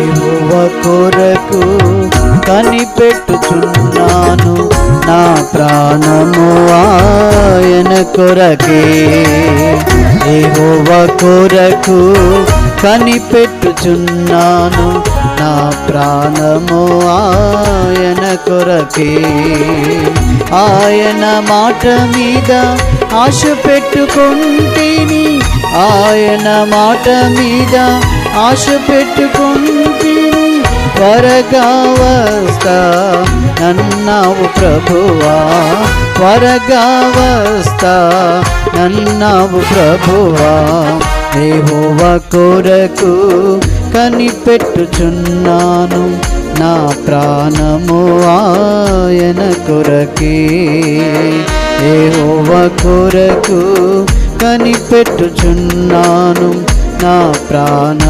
యెహోవ కొరకు కనిపెట్టుచున్నాను. నా ప్రాణము ఆయన కొరకే. ఏహోవ కొరకు కనిపెట్టుచున్నాను. నా ప్రాణము ఆయన కొరకే. ఆయన మాట మీద ఆశ పెట్టుకుంటేని ఆయన మాట మీద ఆశ పెట్టుకుంటేని త్వరగా వస్తా నన్నావు ప్రభువా. త్వరగా వస్తా నన్నావు ప్రభువా. దేహోవ కొరకు కనిపెట్టుచున్నాను నా ప్రాణము ఆయన కొరకే. ఏహోవ కొరకు కనిపెట్టుచున్నాను నా ప్రాణ